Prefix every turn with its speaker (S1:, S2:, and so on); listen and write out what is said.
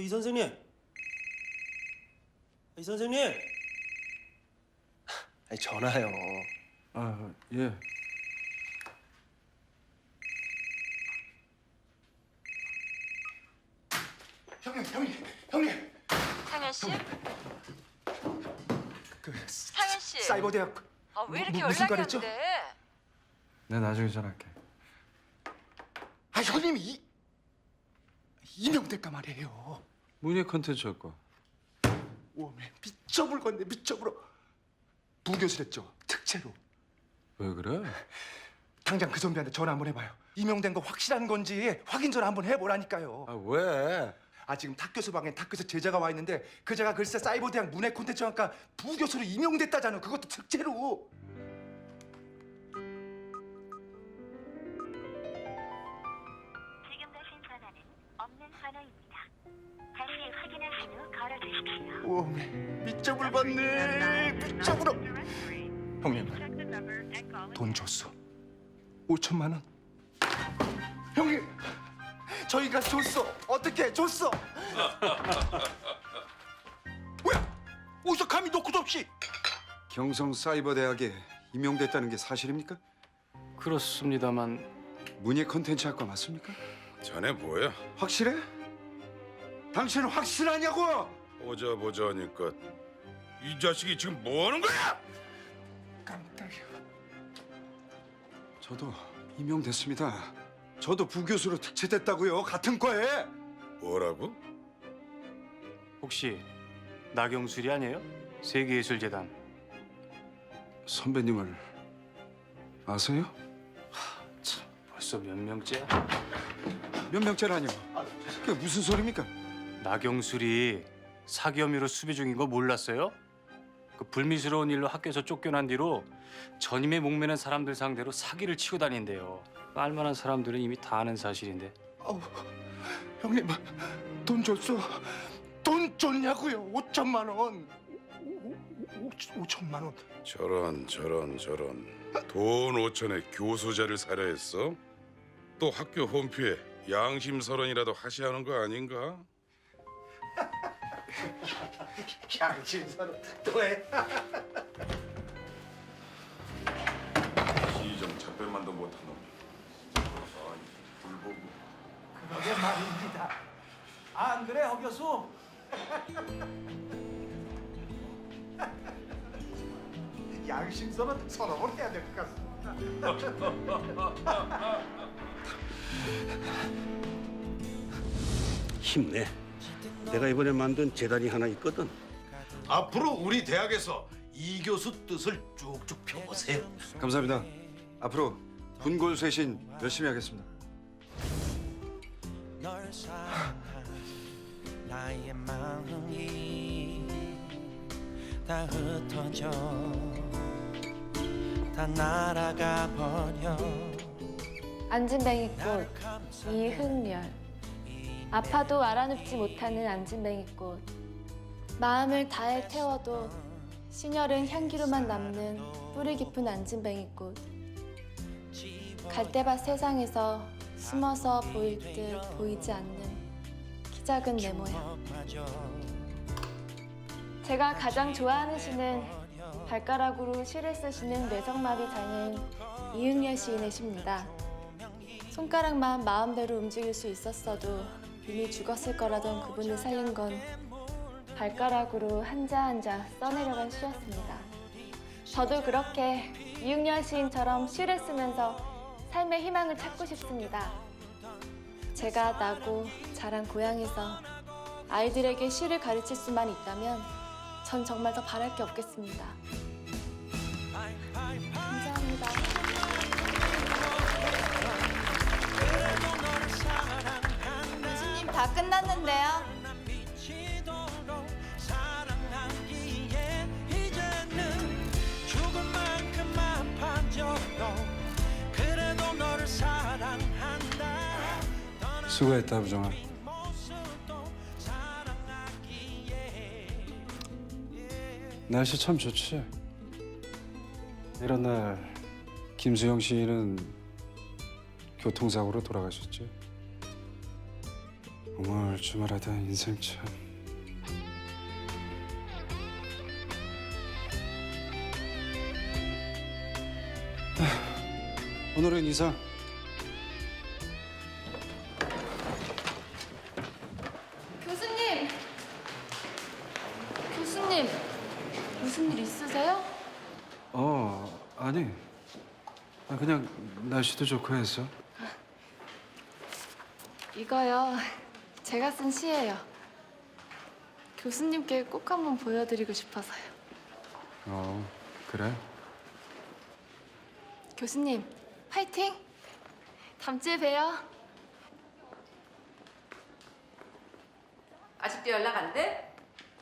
S1: 저 이 선생님. 이 선생님. 아니 전화요.
S2: 아, 예.
S3: 형님, 형님, 형님.
S4: 상현 씨?
S3: 그
S4: 상현 씨.
S3: 사이버 대학
S4: 아, 왜 이렇게
S3: 무- 무슨
S4: 연락이 안
S3: 과랬죠?
S4: 돼?
S2: 내 나중에 전화할게.
S3: 아 형님 이 이명대가 말이에요.
S2: 문예 컨텐츠였고.
S3: 오메 미쳐볼 건데 미쳐불어. 부교수랬죠 특채로.
S2: 왜 그래?
S3: 당장 그 선배한테 전화 한번 해봐요. 임용된 거 확실한 건지 확인 전화 한번 해보라니까요.
S2: 아, 왜?
S3: 아 지금 탁 교수 방에 탁 교수 제자가 와 있는데 그 제가 글쎄 사이버 대학 문해 콘텐츠학과 부교수로 임용됐다잖아. 그것도 특채로.
S5: 번호입니다. 다시 확인하신 후 걸어주십시오.
S3: 오메 미쳐볼 건네 미쳐불어. 형님 돈 줬어. 5천만 원. 형님 저희가 줬어. 어떻게 줬어? 뭐야? 어디서 감히 놓고도 없이?
S2: 경성 사이버 대학에 임용됐다는 게 사실입니까?
S6: 그렇습니다만
S2: 문예 컨텐츠 학과 맞습니까?
S7: 자네 뭐야?
S2: 확실해? 당신은 확실하냐고?
S7: 보자 보자 하니까 이 자식이 지금 뭐 하는 거야?
S3: 깜짝이야.
S2: 저도 임용됐습니다. 저도 부교수로 특채됐다고요. 같은 과에.
S7: 뭐라고?
S6: 혹시 나경술이 아니에요? 세계예술재단
S2: 선배님을 아세요?
S6: 벌써 몇 명째?
S2: 몇 명째라뇨? 그게 무슨 소리입니까?
S6: 나경술이 사기 혐의로 수배 중인 거 몰랐어요? 그 불미스러운 일로 학교에서 쫓겨난 뒤로 전임에 목매는 사람들 상대로 사기를 치고 다닌대요. 알만한 사람들은 이미 다 아는 사실인데
S3: 아우, 형님 돈 줬어. 돈 줬냐고요? 5천만 원. 5 천만 원.
S7: 저런 저런 저런 돈 5천에 교수자를 사려 했어? 또 학교 홈피에 양심설언이라도 하시하는 거 아닌가?
S3: 양심사로 또 해.
S7: 시정 잡배만도 못한 놈. 아니, 불보고.
S1: 그러게 말입니다. 안 그래, 허 교수?
S3: 양심서는 서러운 해야 될 것 같습니다.
S8: 힘내. 내가 이번에 만든 재단이 하나 있거든.
S9: 앞으로 우리 대학에서 이 교수 뜻을 쭉쭉 펴보세요.
S2: 감사합니다. 앞으로 분골 쇄신 열심히 하겠습니다.
S10: 널 사랑한 나의 마음이 다 흩어져 다 날아가 버려
S11: 안진뱅이꽃 이흥렬 아파도 알아눕지 못하는 안진뱅이 꽃. 마음을 다해 태워도 신혈은 향기로만 남는 뿌리 깊은 안진뱅이 꽃. 갈대밭 세상에서 숨어서 보일 듯 보이지 않는 키 작은 내 모양. 제가 가장 좋아하는 시는 발가락으로 시를 쓰시는 뇌성마비 장애인 이흥렬 시인의 시입니다. 손가락만 마음대로 움직일 수 있었어도 이미 죽었을 거라던 그분을 살린 건 발가락으로 한자 한자 써내려간 시였습니다. 저도 그렇게 이흥렬 시인처럼 시를 쓰면서 삶의 희망을 찾고 싶습니다. 제가 나고 자란 고향에서 아이들에게 시를 가르칠 수만 있다면 전 정말 더 바랄 게 없겠습니다.
S10: 너를 사랑한다
S2: 수고했다 부정아. 날씨 참 좋지. 이런 날 김수영 시인은 교통사고로 돌아가셨지. 우물쭈물하다 인생 참. 아, 오늘은 이상.
S11: 교수님! 교수님! 무슨 일 있으세요?
S2: 어 아니. 아, 그냥 날씨도 좋고 해서.
S11: 이거요. 제가 쓴 시예요. 교수님께 꼭 한번 보여드리고 싶어서요.
S2: 어 그래?
S11: 교수님, 파이팅! 다음 주에 봬요.
S4: 아직도 연락 안 돼?